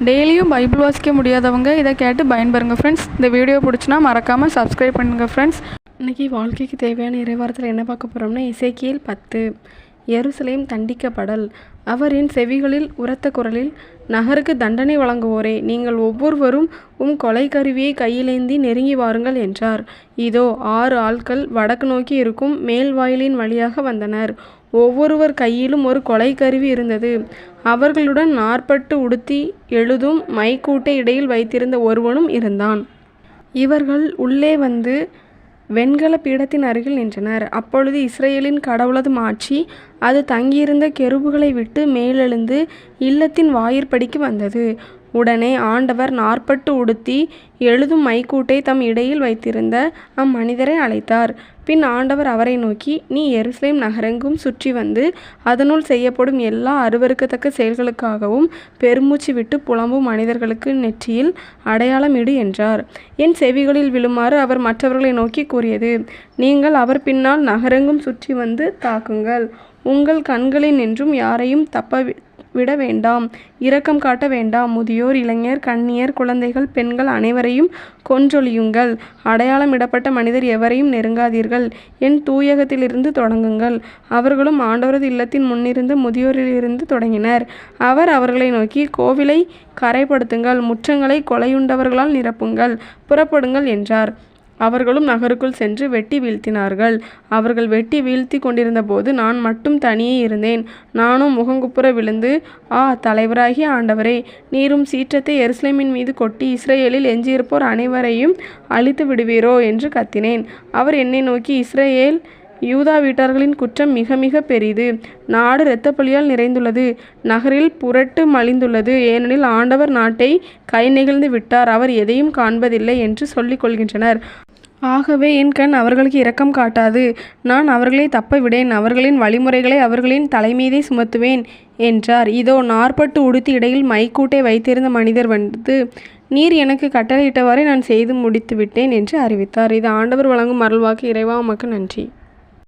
டெய்லியும் பைபிள் வாசிக்க முடியாதவங்க இதை கேட்டு பயன்பெறுங்க ஃப்ரெண்ட்ஸ் இந்த வீடியோ பிடிச்சினா மறக்காமல் சப்ஸ்கிரைப் பண்ணுங்கள் ஃப்ரெண்ட்ஸ் இன்றைக்கி வாழ்க்கைக்கு தேவையான இறைவாரத்தில் என்ன பார்க்க போகிறோம்னா இசைக்கியல் பத்து. எருசலேம் தண்டிக்கப்படல். அவரின் செவிகளில் உரத்த குரலில் நகருக்கு தண்டனை வழங்குவோரே நீங்கள் ஒவ்வொருவரும் உம் கொலை கருவியை கையிலேந்தி நெருங்கி வாருங்கள் என்றார். இதோ ஆறு ஆட்கள் வடக்கு நோக்கி இருக்கும் மேல் வாயிலின் வழியாக வந்தனர். ஒவ்வொருவர் கையிலும் ஒரு கொலை கருவி இருந்தது. அவர்களுடன் நாற்பட்டு உடுத்தி எழுதும் மைக்கூட்டை இடையில் வைத்திருந்த ஒருவனும் இருந்தான். இவர்கள் உள்ளே வந்து வெண்கல பீடத்தின் அருகில் நின்றனர். அப்பொழுது இஸ்ரேலின் கடவுளது மாட்சி அது தங்கியிருந்த கெருபுகளை விட்டு மேலெழுந்து இல்லத்தின் வாயிற்படிக்கு வந்தது. உடனே ஆண்டவர் நாற்பட்டு உடுத்தி எழுதும் மைக்கூட்டை தம் இடையில் வைத்திருந்த அம்மனிதரை அழைத்தார். பின் ஆண்டவர் அவரை நோக்கி நீ எருசலேம் நகரெங்கும் சுற்றி வந்து அதனுள் செய்யப்படும் எல்லா அருவருக்கத்தக்க செயல்களுக்காகவும் பெருமூச்சு விட்டு புலம்பும் மனிதர்களுக்கு நெற்றியில் அடையாளம் இடு என்றார். என் செவிகளில் விழுமாறு அவர் மற்றவர்களை நோக்கி கூறியது நீங்கள் அவர் பின்னால் நகரெங்கும் சுற்றி வந்து தாக்குங்கள். உங்கள் கண்களில் நின்றும் யாரையும் தப்ப விட வேண்டாம். இரக்கம் காட்ட வேண்டாம். முதியோர் இளைஞர் கண்ணியர் குழந்தைகள் பெண்கள் அனைவரையும் கொன்றொழியுங்கள். அடையாளமிடப்பட்ட மனிதர் எவரையும் நெருங்காதீர்கள். என் தூயகத்திலிருந்து தொடங்குங்கள். அவர்களும் ஆண்டவரது இல்லத்தின் முன்னிருந்து முதியோரிலிருந்து தொடங்கினர். அவர் அவர்களை நோக்கி கோவிலை கரைப்படுத்துங்கள். முற்றங்களை கொலையுண்டவர்களால் நிரப்புங்கள். புறப்படுங்கள் என்றார். அவர்களும் நகருக்குள் சென்று வெட்டி வீழ்த்தினார்கள். அவர்கள் வெட்டி வீழ்த்தி கொண்டிருந்தபோது நான் மட்டும் தனியே இருந்தேன். நானும் முகங்குப்புற விழுந்து ஆ தலைவராகி ஆண்டவரே நீரும் சீற்றத்தை எருசலேமின் மீது கொட்டி இஸ்ரேலில் எஞ்சியிருப்போர் அனைவரையும் அழித்து விடுவீரோ? என்று கத்தினேன். அவர் என்னை நோக்கி இஸ்ரேல் யூதா வீட்டார்களின் குற்றம் மிக மிக பெரிது. நாடு இரத்தப்பள்ளியால் நிறைந்துள்ளது. நகரில் புரட்டு மலிந்துள்ளது. ஏனெனில் ஆண்டவர் நாட்டை கை நெகிழ்ந்து விட்டார். அவர் எதையும் காண்பதில்லை என்று சொல்லிக் கொள்கின்றனர். ஆகவே என் கண் அவர்களுக்கு இரக்கம் காட்டாது. நான் அவர்களை தப்ப விடேன் அவர்களின் வழிமுறைகளை அவர்களின் தலைமீதே சுமத்துவேன் என்றார். இதோ நாற்பட்டு உடுத்தி இடையில் மைக்கூட்டை வைத்திருந்த மனிதர் வந்து நீர் எனக்கு கட்டளையிட்டவாறே நான் செய்து முடித்து விட்டேன் என்று அறிவித்தார். இது ஆண்டவர் வழங்கும் அருள்வாக்கு. இறைவா உமக்கு நன்றி.